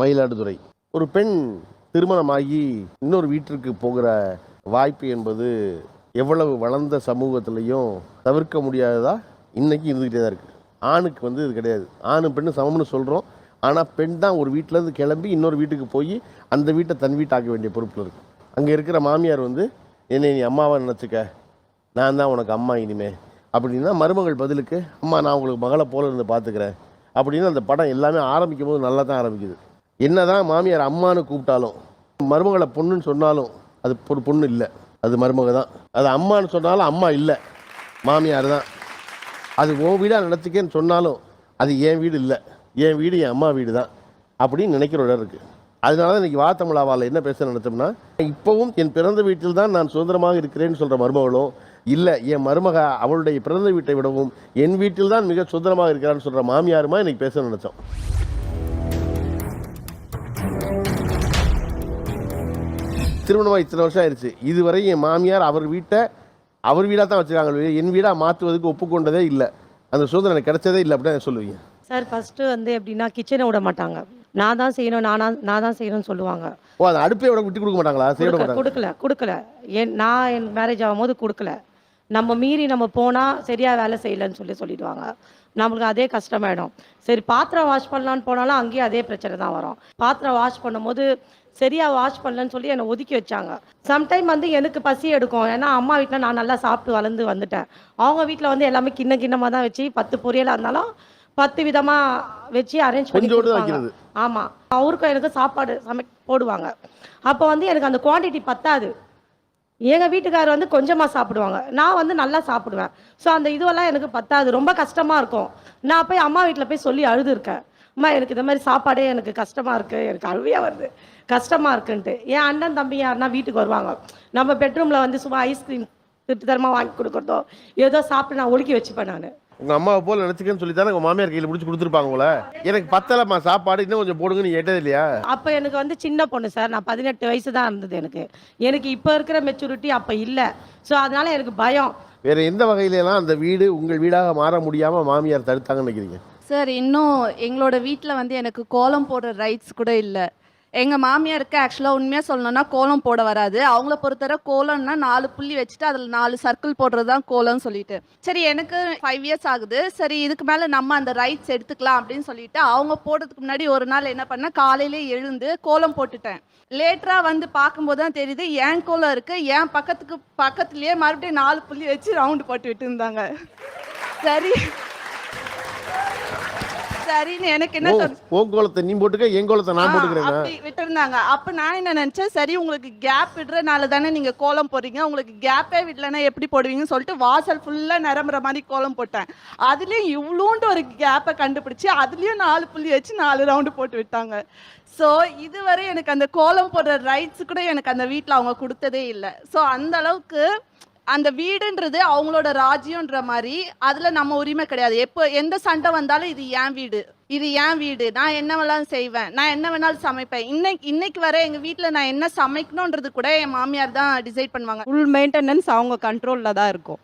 மயிலாடுதுறை. ஒரு பெண் திருமணமாகி இன்னொரு வீட்டிற்கு போகிற வாய்ப்பு என்பது எவ்வளவு வளர்ந்த சமூகத்திலையும் தவிர்க்க முடியாததா? இன்னைக்கு இருந்துக்கிட்டே தான் இருக்குது ஆணுக்கு வந்து இது கிடையாது. ஆணு பெண்ணு சமம்னு சொல்கிறோம் ஆனால் பெண் தான் ஒரு வீட்டிலேருந்து கிளம்பி இன்னொரு வீட்டுக்கு போய் அந்த வீட்டை தன் வீட்டாக்க வேண்டிய பொறுப்பில் இருக்குது அங்கே இருக்கிற மாமியார் வந்து என்னை நீ அம்மாவை நினச்சிக்க? நான் தான் உனக்கு அம்மா இனிமே. அப்படின்னா மருமகள் பதிலுக்கு அம்மா நான் உங்களுக்கு மகளை போல இருந்து பார்த்துக்கிறேன் அப்படின்னு அந்த படம் எல்லாமே ஆரம்பிக்கும் போது நல்லா தான் ஆரம்பிக்குது. என்னதான் மாமியார் அம்மான்னு கூப்பிட்டாலும் மருமகளை பொண்ணுன்னு சொன்னாலும் அது ஒரு பொண்ணு இல்லை. அது மருமக தான். அது அம்மான்னு சொன்னாலும் அம்மா இல்லை. மாமியார் தான். அது உன் வீடாக நடத்திக்கேன்னு சொன்னாலும் அது என் வீடு இல்லை. என் வீடு என் அம்மா வீடு தான். அப்படின்னு நினைக்கிற இடம் இருக்குது அதனால தான் இன்றைக்கி வாத்தமிழாவால் என்ன பேச நினச்சோம்னா இப்போவும் என் பிறந்த வீட்டில் தான் நான் சுதந்திரமாக இருக்கிறேன்னு சொல்கிற மருமகளும் இல்லை என் மருமக அவளுடைய பிறந்த வீட்டை விடவும் என் வீட்டில் தான் மிக சுதந்திரமாக இருக்கிறான்னு சொல்கிற மாமியாருமா இன்றைக்கி பேச நினச்சோம். திருமணமாக இத்தனை வருஷம் ஆயிடுச்சு இதுவரை என் மாமியார் அவர் வீட்டை அவர் வீடாக தான் வச்சுருக்காங்க என் வீடாக மாற்றுவதுக்கு ஒப்புக்கொண்டதே இல்லை. அந்த சுதந்திரம் எனக்கு கிடைச்சதே இல்லை அப்படின்னு சொல்லுவீங்க? சார் ஃபர்ஸ்ட் வந்து எப்படின்னா கிச்சனை விட மாட்டாங்க. நான் தான் செய்யணும் நானா நான் தான் செய்யணும்னு சொல்லுவாங்க. ஓ அந்த அடுப்பை விட விட்டு கொடுக்க மாட்டாங்களா? செய்ய கொடுக்கல கொடுக்கல. என் நான் என் மேரேஜ் ஆகும்போது கொடுக்கல. நம்ம மீறி நம்ம போனால் சரியாக வேலை செய்யலைன்னு சொல்லி சொல்லிடுவாங்க. நம்மளுக்கு அதே கஷ்டமாயிடும். சரி பாத்திரம் வாஷ் பண்ணலான்னு போனாலும் அங்கேயும் அதே பிரச்சனை தான் வரும். பாத்திரம் வாஷ் பண்ணும்போது சரியாக வாஷ் பண்ணலன்னு சொல்லி என்னை ஒதுக்கி வச்சாங்க. சம்டைம் வந்து எனக்கு பசி எடுக்கும். ஏன்னா அம்மா வீட்டில் நான் நல்லா சாப்பிட்டு வளர்ந்து வந்துட்டேன். அவங்க வீட்டில் வந்து எல்லாமே கிண்ண கிண்ணமாக தான் வச்சு பத்து பொரியலாக இருந்தாலும் பத்து விதமாக வச்சு அரேஞ்ச் பண்ணி. ஆமாம் அவருக்கும் எனக்கு சாப்பாடு சமை போடுவாங்க. அப்போ வந்து எனக்கு அந்த குவாண்டிட்டி பத்தாது. எங்கள் வீட்டுக்காரர் வந்து கொஞ்சமாக சாப்பிடுவாங்க. நான் வந்து நல்லா சாப்பிடுவேன். ஸோ அந்த இதுவெல்லாம் எனக்கு பத்தாது. ரொம்ப கஷ்டமாக இருக்கும். நான் போய் அம்மா வீட்டில் போய் சொல்லி அழுதுருக்கேன். அம்மா எனக்கு இந்த மாதிரி சாப்பாடே எனக்கு கஷ்டமாக இருக்குது எனக்கு அழுவியாக வருது. கஷ்டமாக இருக்குன்ட்டு. என் அண்ணன் தம்பி யாருன்னா வீட்டுக்கு வருவாங்க. நம்ம பெட்ரூமில் வந்து சும்மா ஐஸ்கிரீம் திருத்தரமாக வாங்கி கொடுக்குறதோ ஏதோ சாப்பிட்டு நான் ஒழுக்கி வச்சுப்பேன் நான். உங்கள் அம்மாவை போல் நினச்சிக்கன்னு சொல்லி தானே உங்கள் மாமியார் கையில் பிடிச்சி கொடுத்துருப்பாங்க உங்களை எனக்கு பத்தலைம்மா சாப்பாடு இன்னும் கொஞ்சம் போடுங்கன்னு நீ கேட்டது இல்லையா? அப்போ எனக்கு வந்து சின்ன பொண்ணு சார். நான் பதினெட்டு வயசு தான் இருந்தது எனக்கு. எனக்கு இப்போ இருக்கிற மெச்சூரிட்டி அப்போ இல்லை. ஸோ அதனால எனக்கு பயம். வேற எந்த வகையிலலாம் அந்த வீடு உங்கள் வீடாக மாற முடியாமல் மாமியார் தடுத்தாங்கன்னு நினைக்கிறீங்க? சார் இன்னும் எங்களோட வீட்டில் வந்து எனக்கு கோலம் போடுற ரைட்ஸ் கூட இல்லை. எங்கள் மாமியாருக்கு ஆக்சுவலாக உண்மையாக சொல்லணும்னா கோலம் போட வராது. அவங்கள பொறுத்தவரை கோலம்னா நாலு புள்ளி வச்சுட்டு அதில் நாலு சர்க்கிள் போடுறது தான் கோலம்னு சொல்லிட்டு. சரி எனக்கு ஃபைவ் இயர்ஸ் ஆகுது. சரி இதுக்கு மேலே நம்ம அந்த ரைட்ஸ் எடுத்துக்கலாம் அப்படின்னு சொல்லிட்டு அவங்க போடுறதுக்கு முன்னாடி ஒரு நாள் என்ன பண்ணேன் காலையிலே எழுந்து கோலம் போட்டுட்டேன். லேட்டராக வந்து பார்க்கும்போது தான் தெரியுது ஏன் கோலம் இருக்குது என் பக்கத்துக்கு பக்கத்துலேயே மறுபடியும் நாலு புள்ளி வச்சு ரவுண்டு போட்டு விட்டு இருந்தாங்க. சரி. சரின்னு எனக்கு என்ன ஓ கோலத்தை நீ போட்டுக்க என் கோலத்தை நான் போட்டுக்கிறேன் விட்டுருந்தாங்க. அப்ப நான் என்ன நினைச்சேன்? சரி உங்களுக்கு கேப் விடுறதுனால தானே நீங்க கோலம் போடுறீங்க. உங்களுக்கு கேப்பே விடலன்னா எப்படி போடுவீங்கன்னு சொல்லிட்டு வாசல் ஃபுல்லா நிரம்புற மாதிரி கோலம் போட்டேன். அதுலயும் இவ்வளோண்டு ஒரு கேப்பை கண்டுபிடிச்சு அதுலயும் நாலு புள்ளி வச்சு நாலு ரவுண்டு போட்டு விட்டாங்க. ஸோ இதுவரை எனக்கு அந்த கோலம் போடுற ரைட்ஸ் கூட எனக்கு அந்த வீட்டில் அவங்க கொடுத்ததே இல்லை. ஸோ அந்த அளவுக்கு அந்த வீடுன்றது அவங்களோட ராஜ்யம்ன்ற மாதிரி அதுல நம்ம உரிமை கிடையாது. எப்போ எந்த சண்டை வந்தாலும் இது என் வீடு. இது என் வீடு. நான் என்ன வேணாலும் செய்வேன். நான் என்ன வேணாலும் சமைப்பேன். இன்னைக்கு இன்னைக்கு வர எங்க வீட்ல நான் என்ன சமைக்கணுன்றது கூட என் மாமியார் தான் டிசைட் பண்ணுவாங்க. ஃபுல் மெயின்டெனன்ஸ் அவங்க கண்ட்ரோலில் தான் இருக்கும்.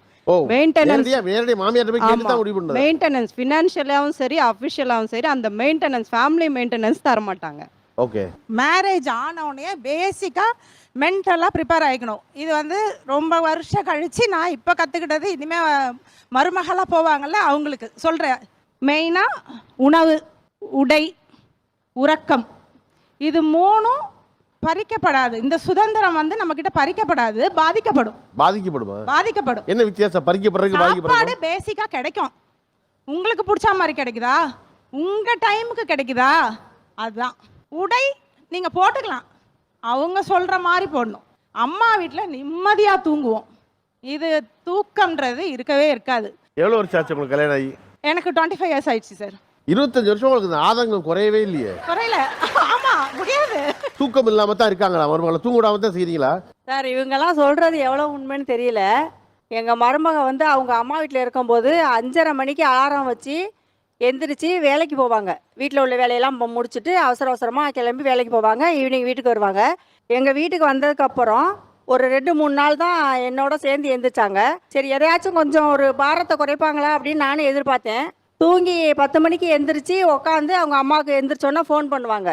மெயின்டெனன்ஸ் ஃபினான்ஷியலாகவும் சரி அஃபிஷியலாகவும் சரி அந்த மெயின்டெனன்ஸ் ஃபேமிலி மெயின்டெனன்ஸ் தர மாட்டாங்க ஓகே மேரேஜ் ஆனவுடனே பேசிக்காக மென்டலாக ப்ரிப்பேர் ஆகிக்கணும் இது வந்து ரொம்ப வருஷம் கழித்து நான் இப்போ கற்றுக்கிட்டது இனிமேல் மருமகளாக போவாங்கல்ல அவங்களுக்கு சொல்கிறேன் மெயினாக உணவு உடை உறக்கம். இது மூணும் பறிக்கப்படாது. இந்த சுதந்திரம் வந்து நம்மக்கிட்ட பறிக்கப்படாது பாதிக்கப்படும். பாதிக்கப்படுமா? பாதிக்கப்படும். என்ன வித்தியாசம்? பறிக்கப்படுறதுக்கு சாப்பாடு பேசிக்காக கிடைக்கும். உங்களுக்கு பிடிச்ச மாதிரி கிடைக்குதா? உங்கள் டைமுக்கு கிடைக்குதா? அதுதான் உடை நீங்கள் போட்டுக்கலாம். அவங்க சொல்கிற மாதிரி போடணும். அம்மா வீட்டில் நிம்மதியாக தூங்குவோம். இது தூக்கம்ன்றது இருக்கவே இருக்காது. எவ்வளோ வருஷம் ஆச்சு உங்களுக்கு கல்யாணம் ஆகி? எனக்கு டுவெண்ட்டி ஃபைவ் இயர்ஸ் ஆயிடுச்சு சார் இருபத்தஞ்சு வருஷம் உங்களுக்கு இந்த ஆதங்கம் குறையவே இல்லையே. குறையில. ஆமாம் முடியாது. தூக்கம் இல்லாம தான் இருக்காங்களா மருமகளை? தூங்க விடாம தான் செய்றீங்களா? சார் இவங்கெல்லாம் சொல்கிறது எவ்வளோ உண்மைன்னு தெரியல. எங்கள் மருமக வந்து அவங்க அம்மா வீட்டில் இருக்கும்போது அஞ்சரை மணிக்கு அலாரம் வச்சு எந்திரிச்சு வேலைக்கு போவாங்க. வீட்டில் உள்ள வேலையெல்லாம் முடிச்சுட்டு அவசர அவசரமாக கிளம்பி வேலைக்கு போவாங்க. ஈவினிங் வீட்டுக்கு வருவாங்க. எங்கள் வீட்டுக்கு வந்ததுக்கப்புறம் ஒரு ரெண்டு மூணு நாள் தான் என்னோட சேர்ந்து எந்திரிச்சாங்க. சரி எதையாச்சும் கொஞ்சம் ஒரு பாரத்தை குறைப்பாங்களா அப்படின்னு நானும் எதிர்பார்த்தேன். தூங்கி பத்து மணிக்கு எந்திரிச்சு உட்காந்து அவங்க அம்மாவுக்கு எந்திரிச்சோன்னா ஃபோன் பண்ணுவாங்க.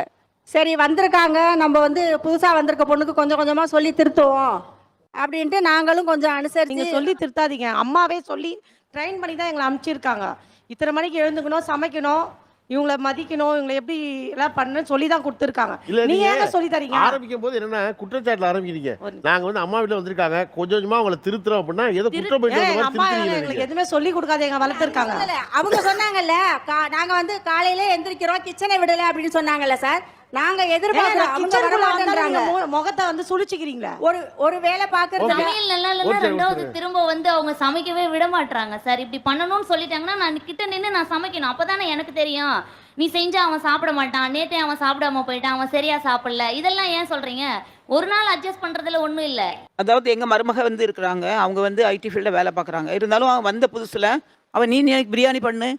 சரி வந்திருக்காங்க. நம்ம வந்து புதுசாக வந்திருக்க பொண்ணுக்கு கொஞ்சம் கொஞ்சமாக சொல்லி திருத்துவோம் அப்படின்ட்டு நாங்களும் கொஞ்சம் அனுசரித்து சொல்லி திருத்தாதீங்க. அம்மாவே சொல்லி ட்ரெயின் பண்ணி தான் எங்களை அனுப்பிச்சிருக்காங்க. இத்தனை மணிக்கு எழுந்துக்கணும் சமைக்கணும் இவங்கள மதிக்கணும் இவங்களை எப்படி எல்லாம் பண்ணணும்னு சொல்லி தான் கொடுத்துருக்காங்க. இல்ல நீங்க ஏங்க சொல்லி தரீங்க? ஆரம்பிக்கும் போது என்னன்னா குற்றச்சாட்டுல ஆரம்பிக்கிறீங்க நாங்க வந்து அம்மா வீட்டுல வந்திருக்காங்க. கொஞ்சம் கொஞ்சமா அவங்கள திருத்துறோம் அப்படின்னா ஏதோ குற்றம் போயிட்டு அம்மா திருத்துறீங்க எங்களுக்கு நீங்க. எதுவுமே சொல்லி கொடுக்காத எங்க வளர்த்துருக்காங்க அவங்க சொன்னாங்கல்ல கா- நாங்க வந்து காலையில எந்திரிக்கிறோம் கிச்சனை விடல அப்படின்னு சொன்னாங்கல்ல சார். நாங்க எதிர்பார்க்கிறோம் அவங்க வர மாட்டேன்றாங்க முகத்தை வந்து சுழிச்சுக்கிறீங்களா ஒரு ஒரு வேலை பாக்குறது சமையல் நல்லா இல்லைன்னா ரெண்டாவது திரும்ப வந்து அவங்க சமைக்கவே விட மாட்றாங்க. சார் இப்படி பண்ணணும்னு சொல்லிட்டாங்கன்னா நான் கிட்ட நின்று நான் சமைக்கணும். அப்பதானே எனக்கு தெரியும். நீ செஞ்சா அவன் சாப்பிட மாட்டான். நேத்தே அவன் சாப்பிடாம போயிட்டான். அவன் சரியா சாப்பிடல. இதெல்லாம் ஏன் சொல்றீங்க? ஒரு நாள் அட்ஜஸ்ட் பண்றதுல ஒண்ணும் இல்ல. அதாவது எங்கள் மருமக வந்து இருக்கிறாங்க. அவங்க வந்து ஐடி ஃபீல்டில் வேலை பார்க்குறாங்க. இருந்தாலும் அவன் வந்த புதுசில் அவன் நீ பிரியாணி பண்ணு.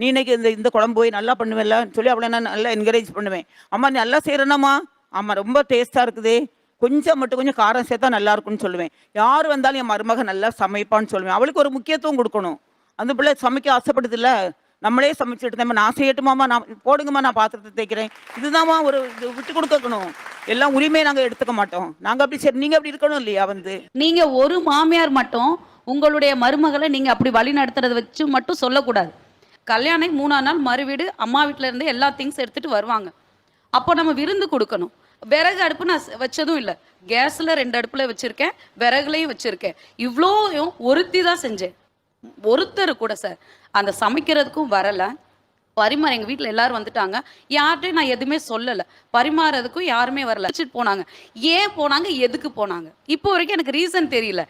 நீ இன்னைக்கு இந்த இந்த குழம்பு போய் நல்லா பண்ணுவேன்ல சொல்லி அவளை நான் நல்லா என்கரேஜ் பண்ணுவேன். அம்மா நீ நல்லா செய்கிறேனம்மா ஆமாம் ரொம்ப டேஸ்ட்டாக இருக்குது. கொஞ்சம் மட்டும் கொஞ்சம் காரம் சேர்த்தா நல்லா இருக்கும்னு சொல்லுவேன். யார் வந்தாலும் என் மருமக நல்லா சமைப்பான்னு சொல்லுவேன். அவளுக்கு ஒரு முக்கியத்துவம் கொடுக்கணும். அந்த பிள்ளை சமைக்க ஆசைப்படுதில்ல நம்மளே சமைச்சுட்டு நம்ம நான் செய்யட்டுமாம்மா? நான் போடுங்கம்மா நான் பாத்திரத்தை தேய்க்கிறேன். இதுதாம்மா ஒரு இது விட்டு கொடுக்கணும். எல்லாம் உரிமையை நாங்கள் எடுத்துக்க மாட்டோம். நாங்கள் அப்படி சரி நீங்கள் அப்படி இருக்கணும் இல்லையா வந்து? நீங்கள் ஒரு மாமியார் மட்டும் உங்களுடைய மருமகளை நீங்கள் அப்படி வழி நடத்துறதை வச்சு மட்டும் சொல்லக்கூடாது. கல்யாணம் மூணாம் நாள் மறுவீடு அம்மா வீட்டில இருந்து எல்லா திங்ஸ் எடுத்துட்டு வருவாங்க. அப்போ நம்ம விருந்து கொடுக்கணும். விறகு அடுப்பு நான் வச்சதும் இல்லை. கேஸ்ல ரெண்டு அடுப்புல வச்சிருக்கேன் விறகுலையும் வச்சிருக்கேன். இவ்வளோயும் ஒருத்தி தான் செஞ்சேன். ஒருத்தர் கூட சார் அந்த சமைக்கிறதுக்கும் வரலை. பரிமாற எங்கள் வீட்டில் எல்லாரும் வந்துட்டாங்க. யார்கிட்டையும் நான் எதுவுமே சொல்லலை. பரிமாறதுக்கும் யாருமே வரல. வச்சுட்டு போனாங்க. ஏன் போனாங்க? எதுக்கு போனாங்க? இப்போ வரைக்கும் எனக்கு ரீசன் தெரியல.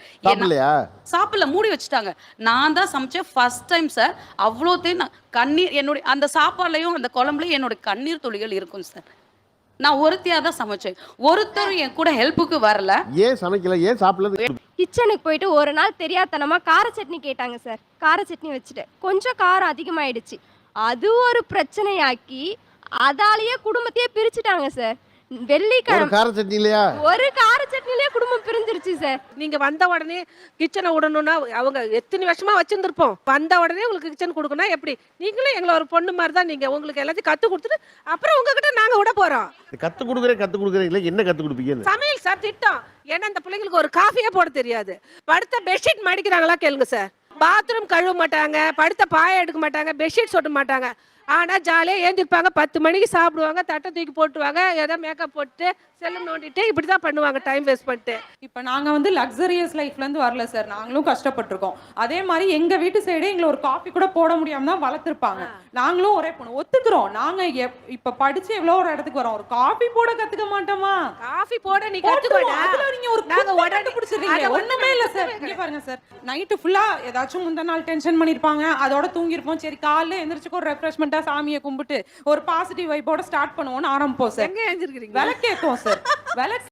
சாப்பிடல மூடி வச்சுட்டாங்க. நான் தான் சமைச்சேன். ஃபர்ஸ்ட் டைம் சார் அவ்வளோத்தையும் நான் கண்ணீர் என்னுடைய அந்த சாப்பாடுலையும் அந்த குழம்புலையும் என்னோட கண்ணீர் துளிகள் இருக்கும் சார் நான் ஒருத்தியாக தான் சமைச்சேன். ஒருத்தரும் என் கூட ஹெல்ப்புக்கு வரல. ஏன் சமைக்கல? ஏன் சாப்பிடல கிச்சனுக்கு போயிட்டு ஒரு நாள் தெரியாதனமா கார சட்னி கேட்டாங்க சார் கார சட்னி வச்சுட்டேன் கொஞ்சம் காரம் அதிகமாயிடுச்சு. அது ஒரு பிரச்சனையாக்கி அதாலேயே குடும்பத்தையே பிரிச்சுட்டாங்க சார் ஒரு வெள்ளிக்கிழமை கார சட்னி இல்லையா? ஒரு கார சட்னிலேயே குடும்பம் பிரிஞ்சிருச்சு சார் நீங்க வந்த உடனே கிச்சனை விடணும்னா அவங்க எத்தனை வருஷமா வச்சிருந்துருப்போம். வந்த உடனே உங்களுக்கு கிச்சன் கொடுக்கணும் எப்படி? நீங்களும் எங்களை ஒரு பொண்ணு மாதிரி தான் நீங்க. உங்களுக்கு எல்லாத்தையும் கத்து கொடுத்துட்டு அப்புறம் உங்ககிட்ட நாங்க விட போறோம். கத்து கொடுக்குறேன் கத்து கொடுக்குறீங்களா என்ன கத்து கொடுப்பீங்கன்னு சமையல் சார் திட்டம். ஏன்னா இந்த பிள்ளைங்களுக்கு ஒரு காஃபியே போட தெரியாது. படுத்த பெட்ஷீட் மடிக்கிறாங்களா கேளுங்க சார் பாத்ரூம் கழுவ மாட்டாங்க படுத்த பாய எடுக்க மாட்டாங்க பெட்ஷீட் சொட்ட மாட்டாங்க. ஆனா ஜாலியா ஏந்திருப்பாங்க. பத்து மணிக்கு சாப்பிடுவாங்க. தட்டை தூக்கி போட்டுவாங்க ஏதோ மேக்கப் போட்டு செல்லம் நோண்டிட்டு இப்படிதான் பண்ணுவாங்க டைம் வேஸ்ட் பண்ணிட்டு. இப்போ நாங்கள் வந்து லக்ஸரியஸ் லைஃப்லேருந்து வரல சார் நாங்களும் கஷ்டப்பட்டிருக்கோம். அதே மாதிரி எங்கள் வீட்டு சைடே எங்களை ஒரு காஃபி கூட போட முடியாம தான் வளர்த்துருப்பாங்க. நாங்களும் ஒரே பொண்ணு. ஒத்துக்கிறோம். நாங்கள் எப் இப்போ படிச்சு எவ்வளோ ஒரு இடத்துக்கு வரோம். ஒரு காஃபி போட கற்றுக்க மாட்டோமா? காஃபி போட நீ போட்டுருவோம். கத்துக்கோடா. அதுல நீங்க ஒரு நாங்க குப்பை உடனே-. அதை ஒண்ணுமே இல்ல சார் இங்க பாருங்க சார் நைட்டு ஃபுல்லா ஏதாச்சும் முந்தின நாள் டென்ஷன் பண்ணிருப்பாங்க. அதோட தூங்கிருப்போம். சரி காலைல எந்திரிச்சுக்கு ஒரு ரெஃப்ரெஷ்மெண்டா சாமியை கும்பிட்டு ஒரு பாசிட்டிவ் வைப்போட ஸ்டார்ட் பண்ணுவோம்னு ஆரம்பிப்போம் சார் எங்க எழுந்திருக்கிறீங்க? விளக்கேத்துவோம் சார் விளக்கு